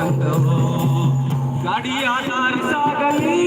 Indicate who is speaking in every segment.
Speaker 1: ಸಂಗಮೋ ಗಡಿಯಾದಾರಿ ಸಾಗಲಿ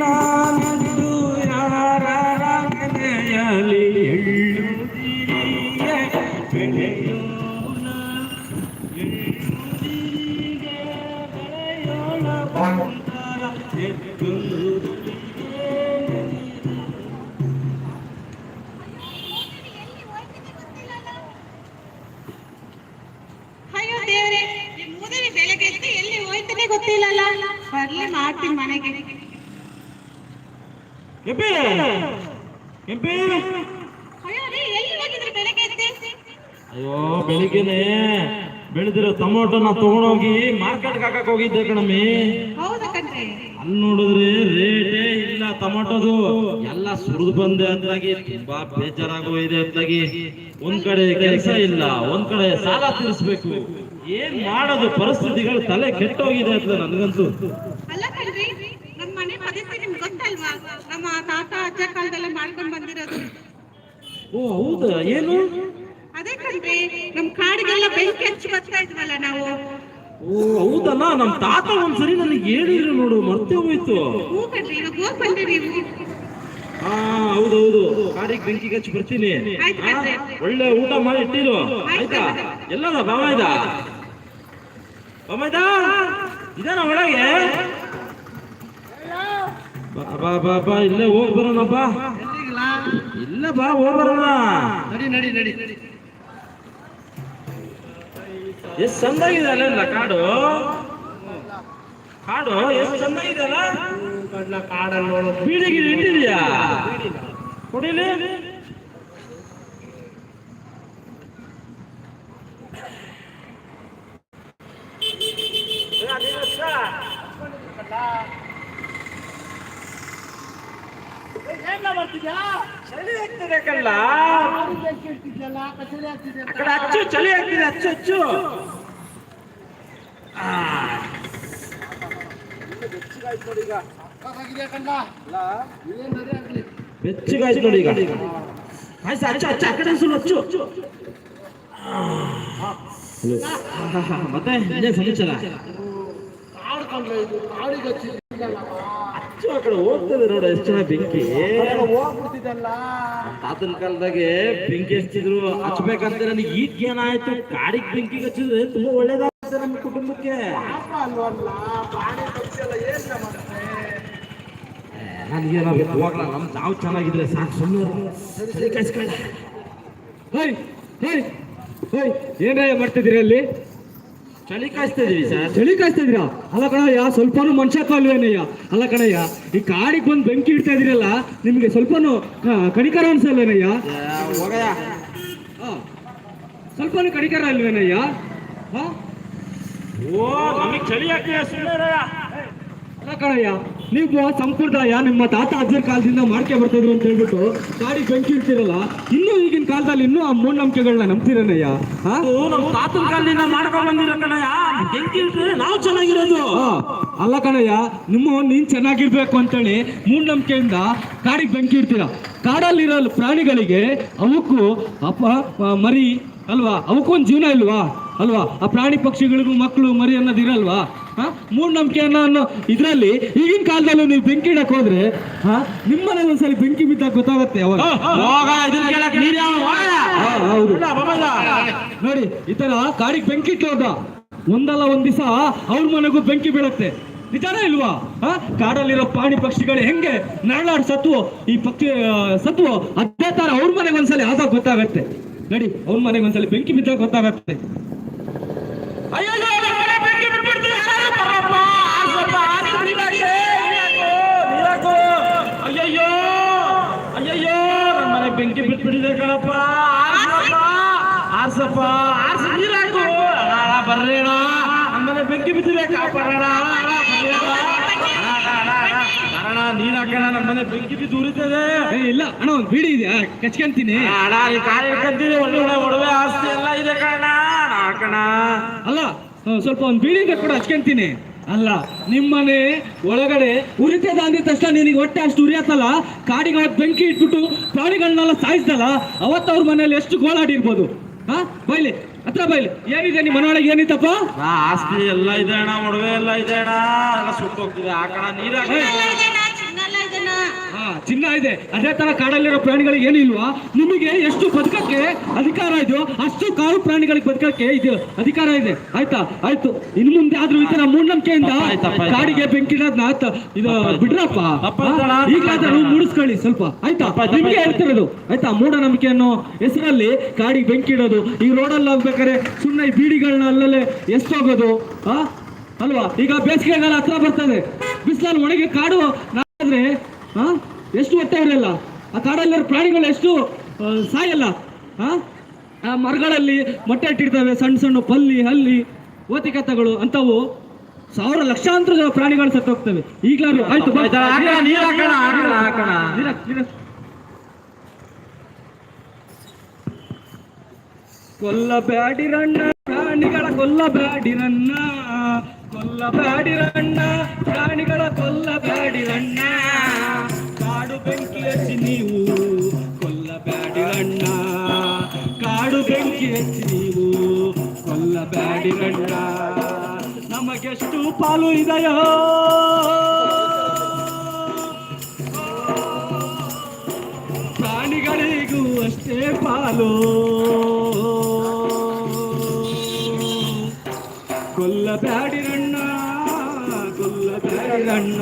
Speaker 1: ನಾನೆಂದು ಯಾರ
Speaker 2: ಅಯ್ಯೋ ದೇವರೇ ಈ ಬೆಳಗ್ಗೆ ಎಲ್ಲಿ ಹೋಯ್ತಾನೆ ಗೊತ್ತಿಲ್ಲಲ್ಲ? ಬರ್ಲಿ ಮಾಡ್ತೀನಿ ಮನೆಗೆ.
Speaker 1: ಕೆಂಪೆ ಕೆಂಪೆ
Speaker 2: ಅಯ್ಯೋ ರೀ ಎಲ್ಲಿ ಹೋಗಿದ್ರಿ ಬೆಳಗ್ಗೆ ಎದ್ದು?
Speaker 1: ಅಯ್ಯೋ ಬೆಳಿಗ್ಗೆನೆ ಬೆಳೆದಿರೋ ಟೊಮೊಟೊನ ತಗೊಂಡೋಗಿ ಮಾರ್ಕೆಟ್ಗೆ ಹಾಕಕ್ ಹೋಗಿದ್ದೆ ಕಣಮ್ಮಿ.
Speaker 2: ಹೌದಾ ಕಣ್ರಿ.
Speaker 1: ಅಲ್ಲಿ ನೋಡಿದ್ರೆ ರೇಟೇ ಇಲ್ಲ ಟೊಮೊಟೊದು. ಎಲ್ಲ ಸುರಿದು ಬಂದೆ ಅಂತಾಗಿ ತುಂಬಾ ಬೇಜಾರಾಗೋಗಿದೆ ಅಂತಾಗಿ ಒಂದ್ ಕಡೆ ಕೆಲಸ ಇಲ್ಲ ಒಂದ್ ಕಡೆ ಸಾಲ ತೀರಿಸ್ಬೇಕು. ಏನ್ ಮಾಡೋದು? ಪರಿಸ್ಥಿತಿಗಳು ತಲೆ ಕೆಟ್ಟೋಗಿದೆ ಅಂತ ನನ್ಗಂತೂ.
Speaker 2: ಅಲ್ಲ ಕಣ್ರಿ ನಮ್ಮ ಮನೆ ಪದ್ಧತಿ ನಿಮ್ಗೆ ಗೊತ್ತಲ್ವಾ? ನಮ್ಮ ತಾತ ಅಜ್ಜ ಕಾಲದಲ್ಲೇ ಮಾಡ್ಕೊಂಡ್ ಬಂದಿರೋದು.
Speaker 1: ಓ ಹೌದಾ? ಏನು?
Speaker 2: ಅದೇ ಕಣ್ರಿ ನಮ್ ಕಾಡಿಗೆಲ್ಲ ಬೆಂಕಿ ಹಚ್ಚಿ ಬರ್ತಾ ಇದ್ವಲ್ಲ ನಾವು.
Speaker 1: ಓ ಹೌದಲ್ಲ? ನಮ್ ತಾತ ಒಂದ್ಸರಿ ನನಗೆ ಹೇಳಿದ್ರು ನೋಡು ಮರ್ತೇ ಹೋಯ್ತು.
Speaker 2: ಹೂ ಕಣ್ರಿ ಇವಾಗ ಹೋಗ್ ಬಂದ್ರಿ ನೀವು.
Speaker 1: ಹಾ ಹೌದೌದು. ಕಾಡಿಗೆ ಬೆಂಕಿ ಹಚ್ಚಿ ಬರ್ತೀನಿ.
Speaker 2: ಆಯ್ತು ಕಣ್ರಿ.
Speaker 1: ಒಳ್ಳೆ ಊಟ ಮಾಡಿ ಇಟ್ಟಿರು. ಆಯ್ತಾ ಎಲ್ಲದ ಬಾಮಾಯ್ದ ಬಾಮಾಯ್ದ ಇದಾನ ಒಳಗೆ? ಬಾ ಬಾ ಬಾ ಇಲ್ಲೇ ಹೋಗಿ ಬರೋಣ ಬಾ. ಇಲ್ಲ ಬಾ ಹೋಗಿ ಬರೋಣ.
Speaker 3: ನಡಿ ನಡಿ ನಡಿ.
Speaker 1: ಎಷ್ಟ್ ಚಂದಾಗಿದೆ ಅಲ್ಲ ಕಾಡು? ಕಾಡು ಎಷ್ಟು ಚಂದಾಗಿದೆ ಅಲ್ಲ?
Speaker 3: ಕಡ್ಲ ಕಾಡಲ್ಲಿ ನೋಡೋದು.
Speaker 1: ಬೀಡಿ ಗಿಡಿ ಇಟ್ಟಿದ್ಯಾ ಕುಡಿಲಿ? ಚಳಿ ಆಗ್ತಿದೆ ಆ ಕಡೆ ಹಚ್ಚು ಚಳಿ ಆಗ್ತಿದೆ ಹಚ್ಚು ಹಚ್ಚು. ಬೆಚ್ಚಗಾಯ್ತು ನೋಡಿ ಈಗ. ಆಯ್ತು ಹಚ್ಚು ಹಚ್ಚು ಆ ಕಡೆ ಸುಳ್ಳು ಹಚ್ಚು ಮತ್ತೆ ಸಮಾಚಾರ?
Speaker 3: ಕಾಡು ಇದು ಕಾಡಿಗೆ ಹಚ್ಚಿದ್ದಿಲ್ಲ
Speaker 1: ಹಚ್ಚು ಆ ಕಡೆ ಹೋಗ್ತದೆ ನೋಡ ಎಷ್ಟು ಜನ ಬೆಂಕಿ.
Speaker 3: ಹೋಗ್ಬಿಡ್ತಿದ್ದಲ್ಲ
Speaker 1: ತಾತನ ಕಾಲದಾಗೆ ಬೆಂಕಿ ಹಚ್ಚಿದ್ರು. ಹಚ್ಬೇಕಂತ ನನಗೆ ಈಗ ಏನಾಯ್ತು ಕಾಡಿಗೆ ಬೆಂಕಿ ಹಚ್ಚಿದ್ರೆ ತುಂಬಾ ಒಳ್ಳೇದಾಗುತ್ತೆ ನಮ್ಮ ಕುಟುಂಬಕ್ಕೆ.
Speaker 3: ಏನ್
Speaker 1: ನನಗೇನಾಗಬೇಕು ಹೋಗ್ಲ? ನಮ್ ನಾವು ಚೆನ್ನಾಗಿದ್ರೆ ಸಾಕು. ಸುಮ್ಮನೆ ಕಾಯಿಸ್ಕೊಳ್ಳ
Speaker 4: ಹೇಯ್ ಹೇಯ್ ಹೇಯ್. ಏನ್ರಯ್ಯ ಮಾಡ್ತಿದ್ದೀರಿ ಅಲ್ಲಿ?
Speaker 1: ಚಳಿ ಕಾಯಿಸ್ತಾ ಇದೀವಿ ಸರ್.
Speaker 4: ಚಳಿ ಕಾಯಿಸ್ತಾ ಇದೀರಾ? ಅಲ್ಲ ಕಣಯ್ಯ ಸ್ವಲ್ಪನೂ ಮನುಷ್ಯತ್ವ ಅಲ್ವೇನಯ್ಯ ಅಲ್ಲ ಕಣಯ್ಯ ಈ ಕಾಡಿಗೆ ಬಂದು ಬೆಂಕಿ ಇಡ್ತಾ ಇದೀರಲ್ಲ ನಿಮ್ಗೆ ಸ್ವಲ್ಪನೂ ಕಡಿಕರ ಕನಿಕರ ಅನ್ಸಲ್ವೇನಯ್ಯ?
Speaker 1: ಹೋಗಯ್ಯ.
Speaker 4: ಆ, ಸ್ವಲ್ಪನೂ ಕಡಿಕರ ಅಲ್ವೇನಯ್ಯ? ಹಾ
Speaker 1: ಓ ನಮಗೆ ಚಳಿ ಹಾಕಿ ಸುಮ್ಮನೆ
Speaker 4: ಅಲ್ಲ ಕಣಯ್ಯ ನೀವು ಸಂಪ್ರದಾಯ ನಿಮ್ಮ ತಾತ ಅಜ್ಜರ ಕಾಲದಿಂದ ಮಾಡ್ಕೆ ಬರ್ತಿದ್ರು ಅಂತ ಹೇಳ್ಬಿಟ್ಟು ಕಾಡಿ ಬೆಂಕಿ ಇರ್ತಿರಲ್ಲ ಇನ್ನೂ ಈಗಿನ ಕಾಲದಲ್ಲಿ ಇನ್ನೂ ಆ ಮೂಢನಂಬಿಕೆಗಳನ್ನ ನಂಬ್ತಿರನಯ್ಯ? ಹಾ
Speaker 1: ನಮ್ಮ ತಾತನ ಕಾಲದಿಂದ ಮಾಡ್ಕೊಂಡ್ ಬಂದಿರೋ ಕಣಯ್ಯ ಬೆಂಕಿ ಇಟ್ರೆ ನಾವು ಚೆನ್ನಾಗಿರೋದು.
Speaker 4: ಆ, ಅಲ್ಲ ಕಣಯ್ಯ ನಿಮ್ಮ ನೀನ್ ಚೆನ್ನಾಗಿರ್ಬೇಕು ಅಂತೇಳಿ ಮೂಢನಂಬಿಕೆಯಿಂದ ಕಾಡಿಗೆ ಬೆಂಕಿ ಇಡ್ತೀರ. ಕಾಡಲ್ಲಿರೋ ಪ್ರಾಣಿಗಳಿಗೆ ಅವಕ್ಕೂ ಅಪ್ಪ ಮರಿ ಅಲ್ವಾ? ಅವಕ್ಕೂ ಒಂದು ಜೀವನ ಇಲ್ವಾ? ಅಲ್ವಾ? ಆ ಪ್ರಾಣಿ ಪಕ್ಷಿಗಳಿಗೂ ಮಕ್ಕಳು ಮರಿ ಅನ್ನೋದು ಇರಲ್ವಾ ಹಾ ಮೂಢನಂಬಿಕೆಯನ್ನ ಅನ್ನೋ ಇದರಲ್ಲಿ ಈಗಿನ ಕಾಲದಲ್ಲಿ ನೀವು ಬೆಂಕಿ ಇಡಕ್ ಹೋದ್ರೆ ನಿಮ್ಮನೇಲಿ ಒಂದ್ಸಲಿ ಬೆಂಕಿ ಬಿದ್ದಾಗ ಗೊತ್ತಾಗುತ್ತೆ ಅವಾಗ ಹೌದು. ನೋಡಿ ಈ ತರ ಕಾಡಿಗೆ ಬೆಂಕಿ ಇಟ್ಟೋದ ಒಂದಲ್ಲ ಒಂದ್ ದಿವಸ ಅವ್ರ ಮನೆಗೂ ಬೆಂಕಿ ಬೀಳತ್ತೆ. ನಿಜಾನ ಇಲ್ವಾ? ಕಾಡಲ್ಲಿರೋ ಪ್ರಾಣಿ ಪಕ್ಷಿಗಳು ಹೆಂಗೆ ನರಳಾಡ್ ಸತ್ವ ಈ ಪಕ್ಷಿ ಸತ್ವ ಸತ್ವು ಅದೇ ತರ ಅವ್ರ ಮನೆಗೆ ಒಂದ್ಸಲಿ ಆದಾಗ ಗೊತ್ತಾಗತ್ತೆ. ನಡಿ ಅವ್ರ ಮನೆಗೆ ಒಂದ್ಸಲಿ ಬೆಂಕಿ ಬಿದ್ದಾಗ ಗೊತ್ತಾಗತ್ತೆ
Speaker 1: ಅಯ್ಯೋ ನಮ್ಮ ಮನೆ ಬೆಂಕಿ ಬಿಟ್ಬಿಡ್ತೀವಿ. ಯಾರಾದ್ರು ಬರಪ್ಪ. ಆರ್ಸಪ್ಪ, ಆರ್ಸಿ ಬಿಡಿದಾಗೆ. ನೀರಾಕು, ನೀರಾಕು. ಅಯ್ಯಯ್ಯೋ ಅಯ್ಯಯ್ಯೋ ನಮ್ಮ ಮನೆ ಬೆಂಕಿ ಬಿಟ್ಬಿಟ್ಟಿದೆ ಕಣಪ್ಪ ಆರ್ಸಪ್ಪ ಆರ್ಸ ಆರ್ಸಪ್ಪ ಆರ್ಸ ನೀರ್ ಹಾಕು ಅಣ್ಣ, ಅಣ್ಣ, ಬರ್ರಿ ಅಣ್ಣ ನಮ್ಮನೆ ಬೆಂಕಿ ಬಿದ್ದಿದೆ ಕಾಪಾಡೋಣ ಅಣ್ಣ, ನೀರ್ ಹಾಕೋಣ ನಮ್ಮನೆ ಬೆಂಕಿ ಬಿದ್ದು ಉರಿತದೆ
Speaker 4: ಇಲ್ಲ ಅಣ್ಣ ಒಂದು ಬೀಡಿ ಇದೆ ಕಚ್ಕೊಂತೀನಿ
Speaker 1: ಅಣ್ಣ ನೀ ಕಾಯಿ ಹಿಡ್ಕಂತೀರಿ ಒಳ್ಳೆ ಒಡವೆ ಆಸ್ತಿ ಎಲ್ಲ ಇದೆ ಕಣ ಹಾಕೋಣ
Speaker 4: ಅಲ್ಲ ಸ್ವಲ್ಪ ಒಂದು ಬೀಡಿ ಕೂಡ ಹಚ್ಕೊಂತೀನಿ ಅಲ್ಲ ನಿಮ್ಮನೆ ಒಳಗಡೆ ಉರಿತದ ಅಂದಿದ ತಕ್ಷಣ ನಿನಗೆ ಹೊಟ್ಟೆ ಅಷ್ಟು ಉರಿಯತ್ತಲ್ಲ? ಕಾಡಿಗಳ ಬೆಂಕಿ ಇಟ್ಬಿಟ್ಟು ಪ್ರಾಣಿಗಳನ್ನೆಲ್ಲ ಸಾಯಿಸ್ದಲ್ಲ? ಅವತ್ತವ್ರ ಮನೆಯಲ್ಲಿ ಎಷ್ಟು ಗೋಳಾಡಿರ್ಬೋದು ಹಾ ಬೈಲಿ ಹತ್ರ ಬೈಲಿ ಏನಿದೆ ನಿಮ್ಮ ಮನೆಯೊಳಗೆ ಏನಿತ್ತಪ್ಪ?
Speaker 1: ಆಸ್ತಿ ಎಲ್ಲ ಇದೆ ಅಣ್ಣ ಒಡವೆ ಎಲ್ಲ ಇದೆ ಅಣ್ಣ. ಎಲ್ಲ ಸುಟ್ಟೋಗ್ತಿದೆ ಆ ನೀರ್ ಹಾಕಣ
Speaker 2: ಚಿನ್ನ ಎಲ್ಲ ಇದೆನಾ? ಚಿನ್ನ ಎಲ್ಲ ಇದೆನಾ?
Speaker 4: ಹಾ ಚಿನ್ನ ಇದೆ. ಅದೇ ತರ ಕಾಡಲ್ಲಿರೋ ಪ್ರಾಣಿಗಳಿಗೆ ಏನಿಲ್ವಾ ನಿಮಗೆ ಎಷ್ಟು ಬದುಕಕ್ಕೆ ಅಧಿಕಾರ ಇದೆಯೋ ಅಷ್ಟು ಕಾಡು ಪ್ರಾಣಿಗಳಿಗೆ ಬದುಕಕ್ಕೆ ಇದು ಅಧಿಕಾರ ಇದೆ. ಆಯ್ತಾ? ಆಯ್ತು. ಇನ್ ಮುಂದೆ ಆದ್ರೂ ಈ ತರ ಮೂಢನಂಬಿಕೆಯಿಂದ. ಕಾಡಿಗೆ ಬೆಂಕಿ ಇದು. ಬಿಡ್ರಪ್ಪ.
Speaker 1: ಈಗ
Speaker 4: ಹಾ? ಈಗಲಾದ್ರೂ ಮೂಡಿಸ್ಕೊಳ್ಳಿ ಸ್ವಲ್ಪ. ಆಯ್ತಾ? ನಿಮ್ಗೆ ಹೇಳ್ತಿರೋದು. ಆಯ್ತಾ? ಮೂಢನಂಬಿಕೆ ಅನ್ನೋ ಹೆಸರಲ್ಲಿ ಕಾಡಿಗೆ ಬೆಂಕಿ ಇಡೋದು ಈ ರೋಡಲ್ಲಿ ಹೋಗ್ಬೇಕಾದ್ರೆ ಸುಮ್ಮನೆ ಈ ಬೀಡಿಗಳನ್ನ ಅಲ್ಲಲ್ಲೇ ಎಷ್ಟೋಗೋದು ಆ ಅಲ್ವಾ? ಈಗ ಬೇಸಿಗೆಗಾಲ ಹತ್ರ ಬರ್ತದೆ. ಬಿಸಿಲಲ್ಲಿ ಒಣಗಿ ಕಾಡು ಆದ್ರೆ ಆ ಎಷ್ಟು ಹೊಟ್ಟೆ ಇರಲಿಲ್ಲ ಆ ಕಾಡಲ್ಲಿರೋ ಪ್ರಾಣಿಗಳು ಎಷ್ಟು ಸಾಯಲ್ಲ? ಆ? ಆ ಮರಗಳಲ್ಲಿ ಮೊಟ್ಟೆ ಇಟ್ಟಿರ್ತವೆ ಸಣ್ಣ ಸಣ್ಣ ಪಲ್ಲಿ ಹಲ್ಲಿ ಓತಿಕತ್ತಗಳು ಅಂತವು ಸಾವಿರ ಲಕ್ಷಾಂತರ ಪ್ರಾಣಿಗಳು ಸತ್ತೋಗ್ತವೆ. ಈಗಲೂ ಆಯ್ತು. ಕೊಲ್ಲಬ್ಯಾಡಿರಣ್ಣ ಪ್ರಾಣಿಗಳ ಕೊಲ್ಲಬ್ಯಾಡಿರಣ್ಣ ಕೊಲ್ಲಬ್ಯಾಡಿರಣ್ಣ ಪ್ರಾಣಿಗಳ ಕೊಲ್ಲಬ್ಯಾಡಿರಣ್ಣ ಬೆಂಕಿ ಹಚ್ಚಿ ನೀವು ಕೊಲ್ಲಬ್ಯಾಡಿರಣ್ಣ ಕಾಡು ಬೆಂಕಿ ಹಚ್ಚಿ ನೀವು ಕೊಲ್ಲಬ್ಯಾಡಿರಣ್ಣ ನಮಗೆಷ್ಟು ಪಾಲು ಇದೆಯೋ? ಪ್ರಾಣಿಗಳಿಗೂ ಅಷ್ಟೇ ಪಾಲು. ಕೊಲ್ಲಬ್ಯಾಡಿರಣ್ಣ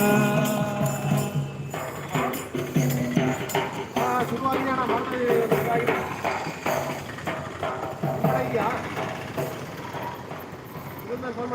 Speaker 3: ಆ,
Speaker 2: ఫోన్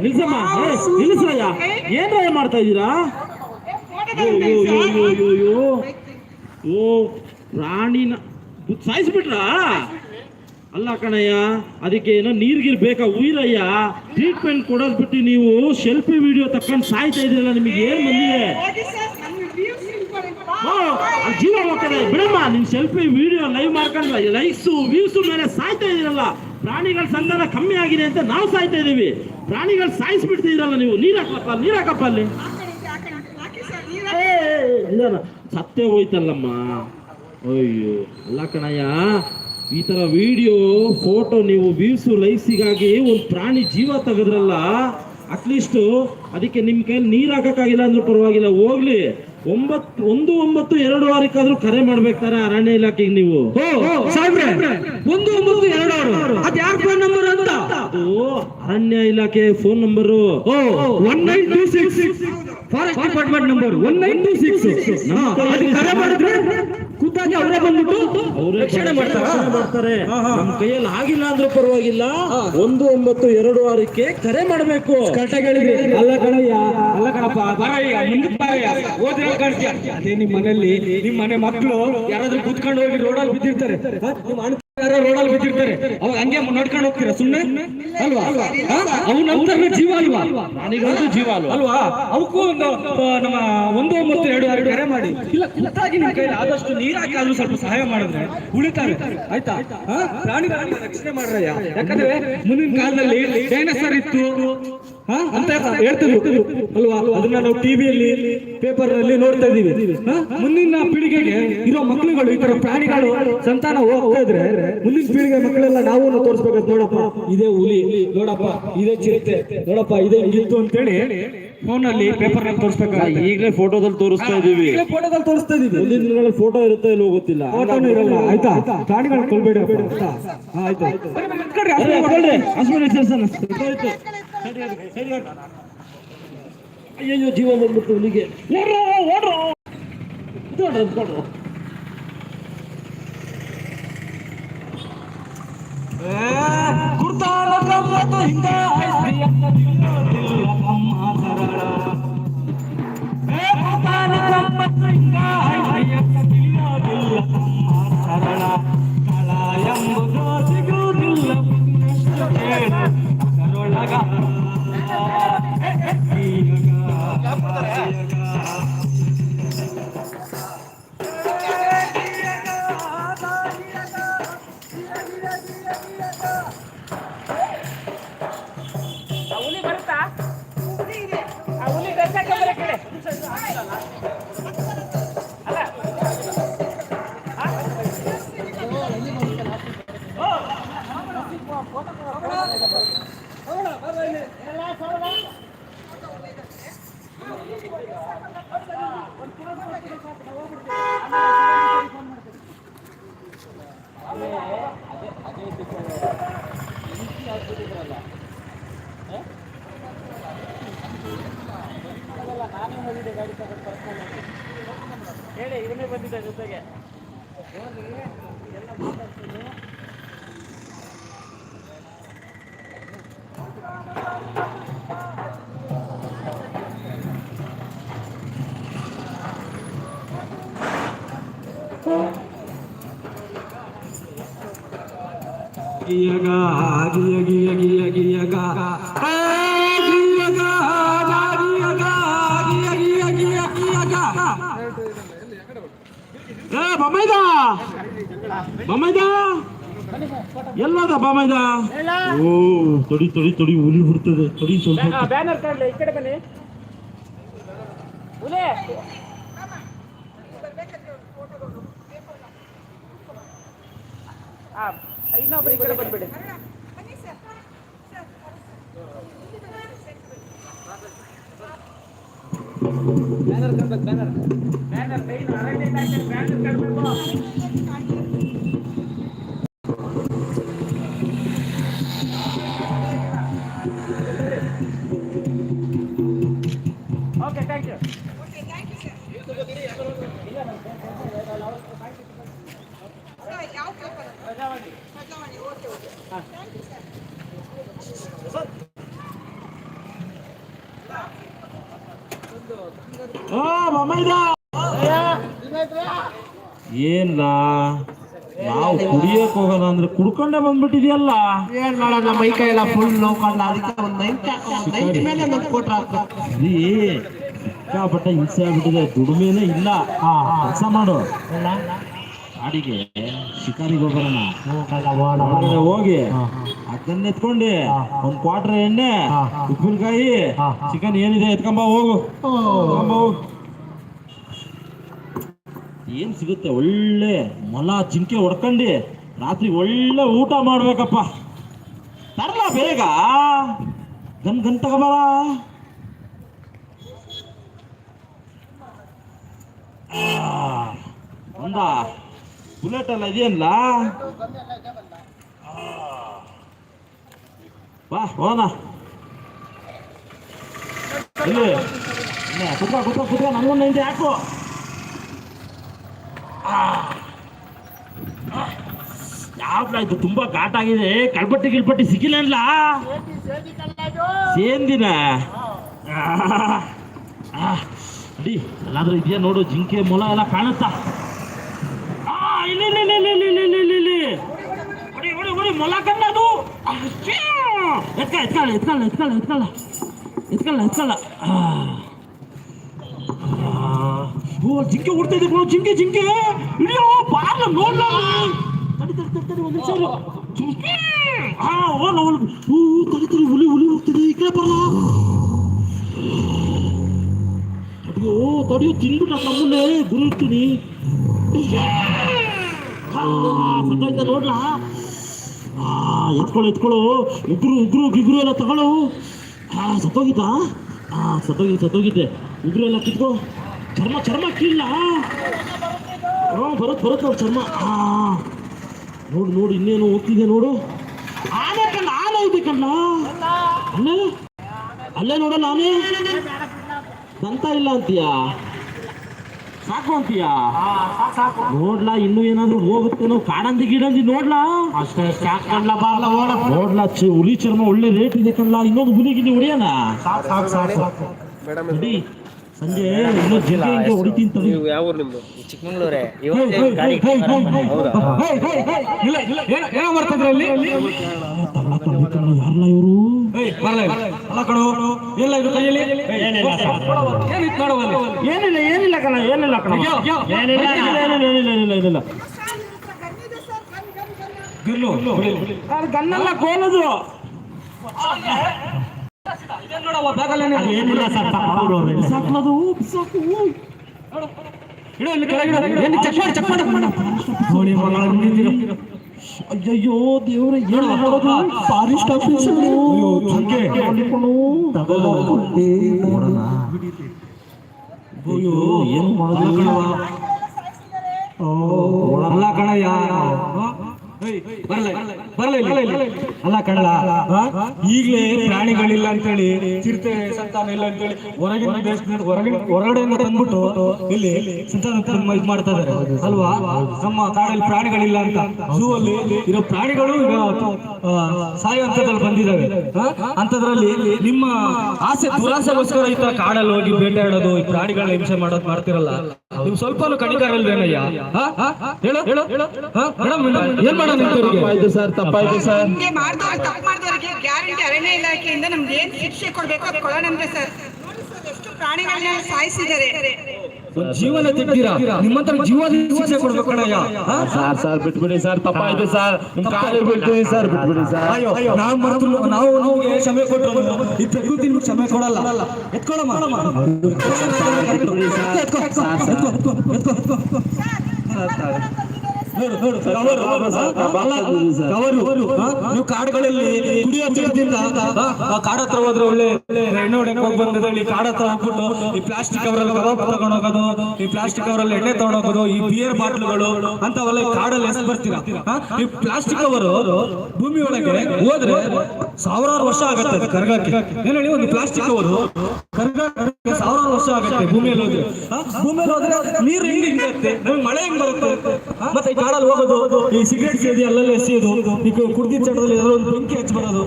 Speaker 1: ಅಯ್ಯೋ, ಅಯ್ಯೋ, ಅಯ್ಯೋ, ಮಾಡ್ತಾ
Speaker 2: ಇದ್ದೀರಾ
Speaker 1: ಓ ಪ್ರಾಣಿನ ಬುದ್- ಸಾಯಿಸ್ಬಿಟ್ರಾ? ಅಲ್ಲ ಕಣಯ್ಯ ಅದಕ್ಕೆ ಏನೋ ನೀರ್ಗಿರ್ ಬೇಕಾ? ಉಯ್ರಯ್ಯ ಟ್ರೀಟ್ಮೆಂಟ್ ಕೊಡೋದ್ ಬಿಟ್ಟು ನೀವು ಸೆಲ್ಫಿ ವಿಡಿಯೋ ತಕೊಂಡ್ ಸಾಯ್ತಾ ಇದ್ರಲ್ಲ ನಿಮಗೆ ಏನ್ ಬಂದಿದೆ ಜೀವ ಹೋಗ್ತದೆ ಬಿಡಮ್ಮ ನಿನ್ ಸೆಲ್ಫಿ ವಿಡಿಯೋ ಲೈವ್ ಮಾಡ್ಕೊಂಡ್ಲ ಲೈಕ್ಸು ವ್ಯೂಸು ಮೇಲೆ ಸಾಯ್ತಾ ಇದೀರಲ್ಲ ಪ್ರಾಣಿಗಳ ಸಂತಾನ ಕಮ್ಮಿ ಆಗಿದೆ ಅಂತ ನಾವು ಸಾಯ್ತಾ ಇದ್ದೀವಿ. ಪ್ರಾಣಿಗಳು ಸಾಯಿಸ್ಬಿಡ್ತಿದ್ದೀರಲ್ಲ ನೀವು. ನೀರಾಕಪ್ಪ ನೀರಾಕಪ್ಪ ಅಲ್ಲಿ. ಸತ್ತೇ ಹೋಯ್ತಲ್ಲಮ್ಮ. ಅಯ್ಯೋ, ಅಲ್ಲ ಕಣಯ್ಯ. ಈ ತರ ವಿಡಿಯೋ ಫೋಟೋ ನೀವು ವ್ಯೂಸು ಲೈಸಿಗಾಗಿ ಒಂದು ಪ್ರಾಣಿ ಜೀವ ತೆಗೆದ್ರಲ್ಲ ಅಟ್ಲೀಸ್ಟ್ ಅದಕ್ಕೆ ನಿಮ್ ಕೈಯಲ್ಲಿ ನೀರ್ ಹಾಕಕ್ಕಾಗಿಲ್ಲ ಅಂದ್ರೂ ಪರವಾಗಿಲ್ಲ. ಹೋಗ್ಲಿ. ಒಂಬತ್ತು ಒಂದು, ಒಂಬತ್ತು, ಎರಡು ವಾರಕ್ಕಾದ್ರೂ ಕರೆ ಮಾಡ್ಬೇಕಾರೆ ಅರಣ್ಯ ಇಲಾಖೆಗೆ ನೀವು.
Speaker 4: ಒಂದು, ಒಂಬತ್ತು, ಎರಡು ಆರು ಅದ್ ಯಾರ ಫೋನ್ ನಂಬರ್ ಅಂತ
Speaker 1: ಅದು ಅರಣ್ಯ ಇಲಾಖೆ phone number
Speaker 4: one nine two six. Forest department number one nine two six ಖುದ್ದಾಗಿ ಅವರೇ ಬಂದ್ಬಿಟ್ಟು ರಕ್ಷಣೆ ಮಾಡ್ತಾರ.
Speaker 1: ನಮ್ಮ ಕೈಯಲ್ಲಿ ಆಗಿಲ್ಲ ಅಂದ್ರೂ ಪರವಾಗಿಲ್ಲ. ಒಂದು ಒಂಬತ್ತು ಎರಡು ವಾರಕ್ಕೆ ಕರೆ ಮಾಡಬೇಕು.
Speaker 4: ಕಟ್ಟೆಗಳಿಗೆ ಅಲ್ಲ ಕಣಯ್ಯ. ಅಲ್ಲ ಕಣಪ್ಪ ಬರಯ್ಯ ಮುಂದಕ್ಕೆ ಬರಯ್ಯ ಓದಿರೋ ಕಾಣ್ತೀಯ? ಅದೇ ನಿಮ್ಮ ಮನೆಯಲ್ಲಿ ನಿಮ್ಮ ಮನೆ ಮಕ್ಕಳು ಯಾರಾದ್ರೂ ಕುತ್ಕೊಂಡು ಹೋಗಿ ರೋಡಲ್ಲಿ ಬಿದ್ದಿರ್ತಾರೆ. ನಿಮ್ಮ ಅಣ್ಣ ರೋಡಲ್ಲಿ ಬಿದ್ದಿರ್ತಾರೆ. ಅವಾಗ ಹಂಗೆ ನೋಡ್ಕೊಂಡು ಹೋಗ್ತೀರಾ? ಸುಮ್ಮನೆ ಅಲ್ವಾ? ಹ? ಅವು ಜೀವ ಅಲ್ವಾ?
Speaker 1: ಪ್ರಾಣಿಗಳದ್ದು ಜೀವ ಅಲ್ವಾ?
Speaker 4: ಅಲ್ವಾ? ಅವಕ್ಕೂ ಒಂದು ನಮ್ಮ ಒಂದು ಒಂಬತ್ತು ಎರಡು ಎರಡು ಕರೆ ಮಾಡಿ. ಇಲ್ಲ ಕುತ್ತಾಗಿ ನಿಮ್ಮ ಕೈಲಿ ಆದಷ್ಟು ನೀರಾಕಾದ್ರೂ ಸ್ವಲ್ಪ ಸಹಾಯ ಮಾಡಿದ್ರೆ ಉಳಿತಾರೆ. ಆಯ್ತಾ? ಪ್ರಾಣಿಗಳನ್ನ ರಕ್ಷಣೆ ಮಾಡ್ರಯ್ಯ. ಯಾಕಂದ್ರೆ ಮುಂದಿನ ಕಾಲದಲ್ಲಿ ಡೈನಸರ್ ಇತ್ತು? ಅಂತ ಹೇಳ್ತಿದ್ರು ಅಲ್ವಾ? ಅದನ್ನ ನಾವು ಟಿವಿಯಲ್ಲಿ ಪೇಪರ್ ಅಲ್ಲಿ ನೋಡ್ತಾ ಇದೀವಿ ಹಾ? ಮುಂದಿನ ಪೀಳಿಗೆಗೆ ಇರೋ ಮಕ್ಕಳುಗಳು ಈ ತರ ಪ್ರಾಣಿಗಳು ಸಂತಾನ ಹೋಗ್ತಾ ಇದ್ರೆ ಮುಂದಿನ ಪೀಳಿಗೆ ಮಕ್ಕಳೆಲ್ಲ ನಾವು ತೋರಿಸ್ಬೇಕು ನೋಡಪ್ಪ ಇದೇ ಹುಲಿ ನೋಡಪ್ಪ ಇದೇ ಚಿರತೆ ನೋಡಪ್ಪ ಇದೇ ಇತ್ತು ಅಂತೇಳಿ ಫೋನ್ ಅಲ್ಲಿ ಪೇಪರ್ನಲ್ಲಿ ತೋರಿಸ್ಬೇಕು
Speaker 1: ಈಗಲೇ ಫೋಟೋದಲ್ಲಿ ತೋರಿಸ್ತಾ ಇದೀವಿ
Speaker 4: ಫೋಟೋದಲ್ಲಿ ತೋರಿಸ್ತಾ ಇದೀವಿ
Speaker 1: ಮುಂದಿನ ದಿನಗಳಲ್ಲಿ ಫೋಟೋ ಇರುತ್ತೆ ಇಲ್ಲೋ ಗೊತ್ತಿಲ್ಲ.
Speaker 4: ಫೋಟೋ ಇರಲ್ಲ. ಆಯ್ತಾ? ಪ್ರಾಣಿಗಳು ಕೊಲ್ಬೇಡಿ ಆಯ್ತು.
Speaker 1: ಅಯ್ಯೋ ಜೀವ ಬಂದ್ಬಿಟ್ಟು ಹುಲಿಗೆ ಓಡ್ರೋ ಓಡ್ರೋ ನೋಡ್ರಿ
Speaker 4: ಅಂದ್ಕೊಡ್ರು ಕುರ್ತಾರ ಹಿಂದ ಸರಳ ಕಳ ಎಂಬುದು ಸಿಗುವುದಿಲ್ಲ
Speaker 5: Saga.
Speaker 4: ಗಿಯಗ ಗಿಯ ಗಿಯ ಗಿಯ ಗಿಯಗ.
Speaker 1: ಏ ಬೊಮ್ಮೈದ ಬೊಮ್ಮೈದ ಎಲ್ಲದ ಬಾಮೈದ ಓ ತೊಡಿ ತೊಡಿ ತೊಡಿ ಹುಲಿ ಬಿಡ್ತದೆ ತೊಡಿ ಸ್ವಲ್ಪ
Speaker 5: ಬ್ಯಾನರ್ ಕಾಡ್ಲಿ ಈ ಕಡೆ ಬನ್ನಿ ಹುಲಿ ಆ, ಐನೊಬ್ರು ಈ ಕಡೆ ಬಂದ್ಬಿಡಿ banner banner banner banner
Speaker 1: banner ಕುಡ್ಕೊಂಡೆ ಬಂದ್ಬಿಟ್ಟಿದ್ಯಲ್ಲ?
Speaker 3: ಏನ್ ಮಾಡೋಣ ಮೈ ಕೈ ಎಲ್ಲ ಫುಲ್ ನೋಡ್ಕೊಂಡ ಅದಕ್ಕೆ ಒಂದ್ ನೈಟ್ ನೈಟ್ ಮೇಲೆ ಒಂದ್ ಕೊಟ್ರ
Speaker 1: ಇಲ್ಲಿ ಸಿಕ್ಕಾಪಟ್ಟೆ ಹಿಂಸೆ ಆಗ್ಬಿಟ್ಟಿದೆ. ದುಡಿಮೆನೇ ಇಲ್ಲ. ಕೆಲಸ ಮಾಡು. ಕಾಡಿಗೆ ಶಿಕಾರಿಗೆ ಹೋಗೋಣ. ಹೋಗಿ ಅದನ್ನ ಎತ್ಕೊಂಡಿ ಒಂದ್ ಕ್ವಾರ್ಟರ್ ಎಣ್ಣೆ ಉಪ್ಪಿನಕಾಯಿ ಚಿಕನ್ ಏನಿದೆ ಎತ್ಕೊಂಬ ಹೋಗು. ಎತ್ಕೊಂಬ ಹೋಗು. ಏನ್ ಸಿಗುತ್ತೆ? ಒಳ್ಳೆ ಮೊಲ ಚಿಂಕೆ ಹೊಡ್ಕಂಡು. ರಾತ್ರಿ ಒಳ್ಳೆ ಊಟ ಮಾಡ್ಬೇಕಪ್ಪ. ತರಲ ಬೇಗ. ಗನ್ ಗನ್ ತಗೋಬಾರ ಒಂದ. ಬುಲೆಟ್ ಎಲ್ಲ ಇದೆಯಲ್ಲ? ಬಾ, ಹೋಗೋಣ. ಇಲ್ಲಿ. ಕುತ್ಕೋ ಕುತ್ಕೋ ಕುತ್ಕೋ, ನನಗೊಂದು ಹಿಂದೆ ಹಾಕು. ಆಫ್ಲ ಇದು ತುಂಬಾ ಘಾಟ್ ಆಗಿದೆ. ಕಳ್ಪಟ್ಟಿ ಗಿಳ್ಪಟ್ಟಿ ಸಿಕ್ಕಿಲ್ಲ ಅಲ್ಲ ಸೇಂದಿನ? ಅಡಿ, ಎಲ್ಲಾದ್ರೂ ಇದೆಯಾ ನೋಡು, ಜಿಂಕೆ ಮೊಲ ಎಲ್ಲ ಕಾಣುತ್ತಾ? ಆ, ಇಲ್ಲಿ ಇಲ್ಲಿ ಇಲ್ಲಿ ಇಲ್ಲಿ ಇಲ್ಲಿ ಇಲ್ಲಿ ಹೊಡಿ ಹೊಡಿ ಹೊಡಿ ಮೊಲ ಕಂಡ ಅದು ಎತ್ಕ ಎತ್ಕಳ ಎತ್ಕಳ ಎತ್ಕಳ ಎತ್ಕಳ ಎತ್ಕಳ ಎತ್ಕಳ ಓ, ಜಿಂಕೆ ಓಡ್ತಾ ಇದೆ ಜಿಂಕೆ ಜಿಂಕೆ. ಇಲ್ಲ ಬಾರ್ಲ ನೋಡ್ಲ? ತಡಿ ತಡಿ ತಡಿ ಹೋಗಲ್ಲ ಹೂ ತಡಿ ಹುಲಿ ಹುಲಿ ಹೋಗ್ತಿದೆ. ಈ ಕಡೆ ಬರಲ್ಲ ಅಯ್ಯೋ ತಡಿಯೋ ತಿನ್ಬಿಟ್ಟ ನಮ್ಮನ್ನೇ ಗುರು ನೋಡಲಾ? ಎತ್ಕೊಳ್ಳೋ ಎತ್ಕೊಳ್ಳೋ ಉಗ್ರು ಉಗ್ರು ಗಿಗ್ರು ಎಲ್ಲ ತಗೊಳ್ಳೋ ಹಾ ಸತ್ತೋಗಿದ್ದ? ಹಾ ಸತ್ತೋಗಿ ಸತ್ತೋಗಿದ್ದೆ. ಉಗ್ರು ಎಲ್ಲ ಕಿತ್ಕೊ. ಚರ್ಮ ಚರ್ಮ ಕೀಳ ಹ್ಞೂ ಬರುತ್ತೆ ಬರುತ್ತೆ ಚರ್ಮ. ಹಾ ನೋಡು ನೋಡು ಇನ್ನೇನು ಹೋಗ್ತಿದೆ ನೋಡು? ಆನೆ ಕಣ್ಣ ಆನೆ ಇದೆ ಕಣ್ಣ. ಅಲ್ಲೇ ಅಲ್ಲೇ ನೋಡಲ್ಲ ಆನೆ? ದಂತ ಇಲ್ಲ ಅಂತೀಯಾ? ಸಾಕು ಅಂತೀಯಾ? ನೋಡ್ಲಾ ಇನ್ನು ಏನಾದ್ರು ಹೋಗುತ್ತೇನೋ? ಕಾಡಂದಿ ಗಿಡಂದಿ ನೋಡ್ಲಾ? ಅಷ್ಟೇ ಸಾಕು ಕಣ್ಲ ಬಾರ್ಲ ಓಡ. ನೋಡ್ಲಾ ಚಿ ಹುಲಿ ಚರ್ಮ ಒಳ್ಳೆ ರೇಟ್ ಇದೆ ಕಣ್ಲಾ. ಇನ್ನೊಂದು ಹುಲಿ ಗಿಲಿ ಹೊಡಿಯೋಣ? ಸಾಕು ಸಾಕು ಇನ್ನೂ
Speaker 5: ನೀವು ಯಾವ ಊರು ನಿಮ್ದು ಚಿಕ್ಕಮಂಗ್ಳೂರೇ?
Speaker 1: ಏನಿಲ್ಲ ಏನಿಲ್ಲ ಕಣ ಏನಿಲ್ಲ ಕಣ. ಏನಿಲ್ಲ ಏನಿಲ್ಲ ಗನ್ನೆಲ್ಲ ಕೋಲದು ಏನಿಲ್ಲ ಸರ್ ಬಿಸಾಕ್ಲದು ಬಿಸಾಕು
Speaker 4: ಇಡು ಇಲ್ಲಿ ಕೆಳಗೆ ಇಡು. ಏನು ಚೆಕ್ ಮಾಡಿ ಚೆಕ್ ಮಾಡಿ.
Speaker 1: ನೋಡಿ ಮಗಳ ನಿಂತಿರು. ಅಯ್ಯಯ್ಯೋ ದೇವ್ರೆ ಏನು ಮಾಡೋದು? ಫಾರೆಸ್ಟ್ ಆಫೀಸರು ಅಯ್ಯೋ ಏನು ಮಾಡೋದು?
Speaker 4: ಕಣಯ್ಯ. ಬರ್ಲೆ ಬರ್ಲೆ ಇಲ್ಲಿ. ಅಲ್ಲ ಕಣ್ಣ ಈಗಲೇ ಪ್ರಾಣಿಗಳಿಲ್ಲ ಅಂತೇಳಿ ಚಿರತೆ ಸಂತಾನ ಇಲ್ಲ ಅಂತೇಳಿ ಹೊರಗಿನ ದೇಶದಿಂದ ಹೊರಗಿನ ಹೊರಗಡೆಯಿಂದ ತಂದ್ಬಿಟ್ಟು ಇಲ್ಲಿ ಸಂತಾನ ಇದು ಮಾಡ್ತಾ ಇದಾರೆ ಅಲ್ವಾ? ನಮ್ಮ ಕಾಡಲ್ಲಿ ಪ್ರಾಣಿಗಳಿಲ್ಲ ಅಂತ. ಝೂ ಅಲ್ಲಿ ಇರೋ ಪ್ರಾಣಿಗಳು ಈಗ ಆ, ಸಾಯೋ ಬಂದಿದ್ದಾವೆ ಅಂತದ್ರಲ್ಲಿ ನಿಮ್ಮ ಆಸೆ ದುರಾಸೆಗೋಸ್ಕರ ಈ ತರ ಕಾಡಲ್ಲಿ ಹೋಗಿ ಬೇಟೆಯಾಡೋದು ಈ ಪ್ರಾಣಿಗಳನ್ನ ಹಿಂಸೆ ಮಾಡೋದು ಮಾಡ್ತಿರಲ್ಲ. ನೀವು ಸ್ವಲ್ಪ ಕಣಿಕಾರಲ್ವೇನಯ್ಯ? ಹೇಳು ಹೇಳು? ಮೇಡಮ್ ಏನ್ ಮಾಡೋಣ ನಿಂತವ್ರಿಗೆ
Speaker 1: ಸರ್ ತಪ್ಪಾಯ್ತು ಸರ್.
Speaker 2: ಹಿಂಗೆ ಮಾಡಿದವ್ರು ತಪ್ಪು ಮಾಡಿದವರಿಗೆ ಗ್ಯಾರಂಟಿ ಅರಣ್ಯ ಇಲಾಖೆಯಿಂದ ನಮ್ಗೆ ಏನ್ ಶಿಕ್ಷೆ ಕೊಡ್ಬೇಕು ಅದು ಕೊಡೋಣ ಸರ್. ನೋಡಿ ಸರ್ ಎಷ್ಟು ಪ್ರಾಣಿಗಳನ್ನ ಸಾಯಿಸಿದ್ದಾರೆ.
Speaker 4: ಜೀವನ ತೆಗ್ದಿರಾ ನಿಮ್ಮಂತರ ಜೀವನ ಶಿಕ್ಷೆ ಕೊಡ್ಬೇಕು ಕಣಯ್ಯ ಆ?
Speaker 1: ಸರ್ ಸರ್ ಬಿಟ್ಬಿಡಿ ಸರ್ ತಪ್ಪಾಯ್ತು ಸರ್ ಕಾಲಿಗೆ ಬೀಳ್ತೀನಿ ಸರ್ ಬಿಟ್ಬಿಡಿ ಸರ್
Speaker 4: ಅಯ್ಯೋ ನಾವು ಮರೆತು ನಾವು ನಿಮ್ಗೆ ಕ್ಷಮೆ ಕೊಟ್ಟರು ಈ ಪ್ರಕೃತಿ ನಿಮ್ಗೆ ಕ್ಷಮೆ ಕೊಡಲ್ಲ ಎತ್ಕೊಳಮ್ಮ ಎತ್ಕೊ, ಎತ್ಕೊ, ಎತ್ಕೊ, ಎತ್ಕೊ, ಎತ್ಕೊ, ನೀವು ಕಾಡುಗಳಲ್ಲಿ ಕುಡಿಯೋ ಆ ಕಾಡ ಹತ್ರ ಹೋದ್ರೆ ಒಳ್ಳೆ ಎಣ್ಣೆ ಹೊಡೆಯಕ್ಕೆ ಹೋಗಿ ಬಂದಿದ್ದಲ್ಲಿ ಕಾಡ ಹತ್ರ ಹೋಗ್ಬಿಟ್ಟು ಈ ಪ್ಲಾಸ್ಟಿಕ್ ಅವರಲ್ಲಿ ಕಬಾಬ್ ತಗೊಂಡೋಗೋದು ಈ ಪ್ಲಾಸ್ಟಿಕ್ ಅವರಲ್ಲಿ ಎಣ್ಣೆ ತಗೊಂಡೋಗೋದು ಈ ಬಿಯರ್ ಬಾಟ್ಲುಗಳು ಅಂತವೆಲ್ಲ ಈ ಕಾಡಲ್ಲಿ ಎಸ್ ಬರ್ತೀರಾ? ಈ ಪ್ಲಾಸ್ಟಿಕ್ ಅವರು ಭೂಮಿ ಒಳಗೆ ಹೋದ್ರೆ ಸಾವಿರಾರು ವರ್ಷ ಆಗತ್ತೆ ಅದು ಕರಗಕ್ಕೆ. ಹೇಳಿ ಒಂದು ಪ್ಲಾಸ್ಟಿಕ್ ಅವರು ಕರಗಕ್ಕೆ ಸಾವಿರಾರು ವರ್ಷ ಆಗತ್ತೆ ಭೂಮಿಯಲ್ಲಿ ಹೋದ್ರೆ. ಭೂಮಿಯಲ್ಲಿ ಹೋದ್ರೆ ನೀರು ಹೆಂಗ್ ಹಿಂಗತ್ತೆ ನಮ್ಗೆ ಮಳೆ ಹೆಂಗ್ ಬರುತ್ತೆ? ಮತ್ತೆ ಈ ಕಾಡಲ್ಲಿ ಹೋಗೋದು, ಈ ಸಿಗರೇಟ್ ಸೇದಿ ಅಲ್ಲಲ್ಲಿ ಎಸೆಯೋದು, ಈ ಕುಡ್ದಿ ಚಟದಲ್ಲಿ ಎಲ್ಲೋ ಒಂದು ಬೆಂಕಿ ಹಚ್ಚಿ ಬರೋದು?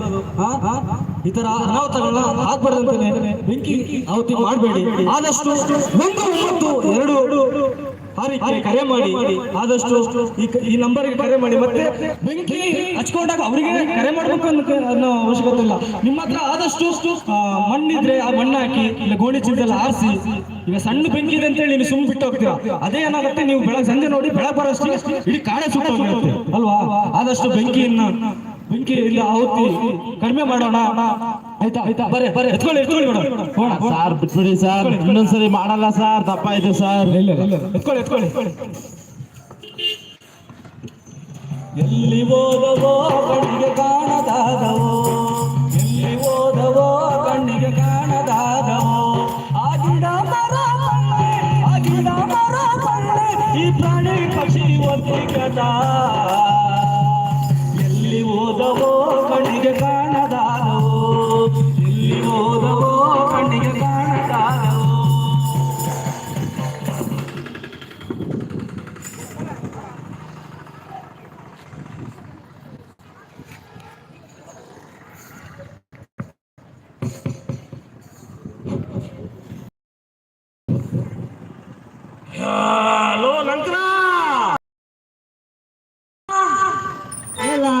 Speaker 4: ಈ ತರ ಅನಾಹುತಗಳನ್ನ ಆಗ್ಬಾರ್ದಂತಾನೆ. ಬೆಂಕಿ ಅವತ್ತಿ ಮಾಡಬೇಡಿ. ಆದಷ್ಟು ಒಂದು, ಒಂಬತ್ತು, ಎರಡು ಕರೆ ಮಾಡಿ, ಆದಷ್ಟು ಈ ನಂಬರ್ಗೆ ಕರೆ ಮಾಡಿ. ಮತ್ತೆ ಬೆಂಕಿ ಹಚ್ಕೊಂಡಾಗ ಅವರಿಗೆ ಕರೆ ಮಾಡಬೇಕು ಅನ್ನೋ ಅವಶ್ಯಕತೆ ಇಲ್ಲ. ನಿಮ್ಮ ಹತ್ರ ಆದಷ್ಟು ಮಣ್ಣಿದ್ರೆ ಆ ಮಣ್ಣು ಹಾಕಿ, ಇಲ್ಲ ಗೋಣಿ ಚೀಲದಲ್ಲಿ ಆರಿಸಿ, ಈಗ ಸಣ್ಣ ಬೆಂಕಿ ಇದೆ ಅಂತೇಳಿ ನೀವು ಸುಮ್ಮನೆ ಬಿಟ್ಟು ಹೋಗ್ತೀರಾ? ಅದೇ ಏನಾಗುತ್ತೆ, ನೀವು ಬೆಳಗ್ಗೆ ಸಂಜೆ ನೋಡಿ ಬೆಳಗ್ಗೆ ಬರೋಷ್ಟು ಇಡೀ ಕಾಡೆ ಸುಟ್ಟು ಅಲ್ವಾ? ಆದಷ್ಟು ಬೆಂಕಿಯನ್ನ ಬೆಂಕಿ ಇಲ್ಲ ಆವತ್ತಿ ಕಡಿಮೆ ಮಾಡೋಣ. ಆಯ್ತಾ? ಆಯ್ತಾ ಬರೇ ಬರೇ ಎತ್ಕೊಳ್ಳಿ ಎತ್ಕೊಳ್ಳಿ ಮೇಡಮ್. ಸಾರ್.
Speaker 1: ಸರ್ ಬಿಟ್ಬಿಡಿ ಸರ್. ಇನ್ನೊಂದ್ಸರಿ ಮಾಡಲ್ಲ ಸರ್. ತಪ್ಪಾಯ್ತು ಸರ್.
Speaker 4: ಇಲ್ಲ ಇಲ್ಲ ಎತ್ಕೊಳ್ಳಿ ಎತ್ಕೊಳ್ಳಿ. ಎಲ್ಲಿ ಓದವೋ ಕಣ್ಣಿಗೆ ಕಾಣದಾದವೋ? ಎಲ್ಲಿ ಓದವೋ ಕಣ್ಣಿಗೆ ಕಾಣದಾದವೋ? ಆ ಗಿಡ ಮರ ಬಳ್ಳಿ, ಆ ಗಿಡ ಮರ ಈ ಪ್ರಾಣಿ ಪಕ್ಷಿ ಒತ್ತಿಗದ ಎಲ್ಲಿ ಓದವೋ ಕಣ್ಣಿಗೆ ಕಾಣದಾದವೋ ಎಲ್ಲಿ ಓದವೋ ಕಣ್ಣಿಗೆ ಕಾಣದಾದವೋ
Speaker 1: ಹಲೋ ನಂತರ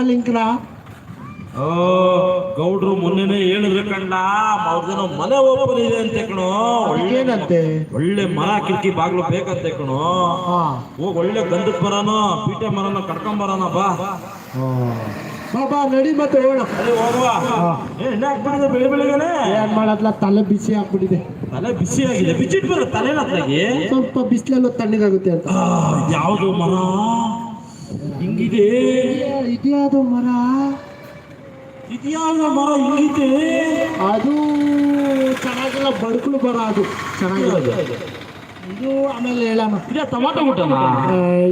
Speaker 3: ಲಿಂಕ್ರ
Speaker 1: ಓ ಗೌಡ್ರು ಮೊನ್ನೆನೆ ಹೇಳಿದ್ರು ಕಣ್ಣ ಅವ್ರದೇನೋ ಮನೆ ಓಪನ್ ಇದೆ ಅಂತೆ ಕಣೋ. ಒಳ್ಳೆ
Speaker 3: ಏನಂತೆ
Speaker 1: ಒಳ್ಳೆ ಮರ ಕಿಟಕಿ ಬಾಗ್ಲು ಬೇಕಂತೆ ಕಣೋ. ಹೋಗಿ ಒಳ್ಳೆ ಗಂಧದ ಮರನೋ ಪೀಟೆ ಮರನ ಕಡ್ಕೊಂಡ್ ಬರೋಣ ಬಾ.
Speaker 3: ಬಾಬಾ ನಡಿ ಮತ್ತೆ ಹೋಗೋಣ.
Speaker 1: ಹೋಗುವ. ಏ ಎಣ್ಣೆ ಹಾಕ್ಬಿಟ್ಟಿದೆ ಬೆಳಿ ಬೆಳಿಗ್ಗೆನೆ?
Speaker 3: ಏನ್ ಮಾಡತ್ಲ? ತಲೆ ಬಿಸಿ ಆಗ್ಬಿಟ್ಟಿದೆ.
Speaker 1: ತಲೆ ಬಿಸಿ ಆಗಿದೆ. ಬಿಚ್ಚಿಟ್ ತಲೆ ತಲೆನಾಗಿ
Speaker 3: ಸ್ವಲ್ಪ ಬಿಸಿಲೆಲ್ಲ ತಣ್ಣಗಾಗುತ್ತೆ ಅಂತ.
Speaker 1: ಯಾವುದು ಮರ? ಹಿಂಗಿದೆ.
Speaker 3: ಇದ್ಯಾವುದು ಮರ?
Speaker 1: ಇದ್ಯಾವ್ದು ಮರ ಹಿಂಗಿದೆ
Speaker 3: ಅದು ಚೆನ್ನಾಗಿಲ್ಲ ಬಡ್ಕಲು ಬರ ಅದು. ಚೆನ್ನಾಗಿಲ್ಲ ಇದು ಆಮೇಲೆ ಹೇಳೋಣ
Speaker 1: ಇದೇ ಟೊಮಾಟೊ ಗುಟ್ಟನ?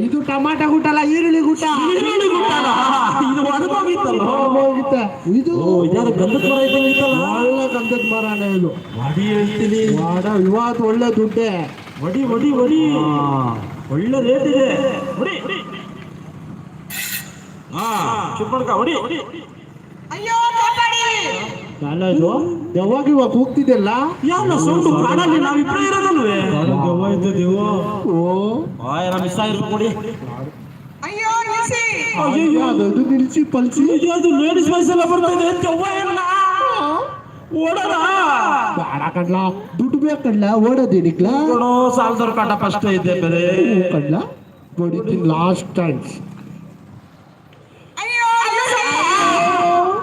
Speaker 3: ಇದು ಟಮಾಟ ಗುಟ್ಟ ಅಲ್ಲ ಈರುಳ್ಳಿ ಗುಟ್ಟ.
Speaker 1: ಈರುಳ್ಳಿ ಗುಟ್ಟನ? ಇದು
Speaker 3: ಹೋಗಿತ್ತೆ ಇದು
Speaker 1: ಗಂಧದ ಮರ
Speaker 3: ಒಳ್ಳೆ ಗಂಧದ ಮರನೇ ಇದು.
Speaker 1: ವಡಿ ಹೇಳ್ತೀನಿ.
Speaker 3: ವಾಡ ಇವತ್ತು ಒಳ್ಳೆ ದುಡ್ಡೆ.
Speaker 1: ವಡಿ ವಡಿ ವಡಿ ಒಳ್ಳೆ ರೇಟ್ ಇದೆ. ವಡಿ ಹಾ ವಡಿ
Speaker 2: ಅಯ್ಯೋ ಕಾಪಾಡಿ.
Speaker 3: ಕಾಲೇಜು? ಯಾವಾಗ ಇವಾಗ
Speaker 1: ಕೂಗ್ತಿದ್ಯಲ್ಲ ಸೌಂಡು ಕಾಡಲ್ಲಿ ಇರೋದಲ್ವೇ?
Speaker 3: ಓ.
Speaker 1: ಆಯ್ರ ಮಿಸ್ ಆಗಿರ್ಬೇಕು ಕೊಡಿ
Speaker 2: ಅಯ್ಯೋ ನಿಲ್ಸಿ.
Speaker 3: ಅದು ನಿಲ್ಸಿ ಪಲ್ಸಿ.
Speaker 1: ಅದು ಲೇಡೀಸ್ ವಾಯ್ಸ್ ಎಲ್ಲ ಬರ್ತಾ ಇದೆ. ದೆವ್ವ ಎಲ್ಲ. ಓಡೋಣ
Speaker 3: ಬೇಡ ಕಡ್ಲ ದುಡ್ಡು ಬೇಕಡ್ಲ ಓಡೋದೇನಿಕ್ಲ
Speaker 1: ಓಡೋ ಸಾಲದವ್ರ ಕಾಟ ಫಸ್ಟ್ ಇದೆ ಬೇರೆ.
Speaker 3: ಕಡ್ಲ ಲಾಸ್ಟ್ ಟೈಮ್
Speaker 2: ಅಯ್ಯೋ ನಿಲ್ಸಿ
Speaker 1: ಲಾ, ಲೋ, ಬರ್ಬಿಡು, ಇದ್ಯಾವ್ದು ಊಟ ಕಾಯ್ತಿದ್ಯಲ್ಲೋ? ಲೋ, ಇದ್ಯಾಕೋ ನನಗೆ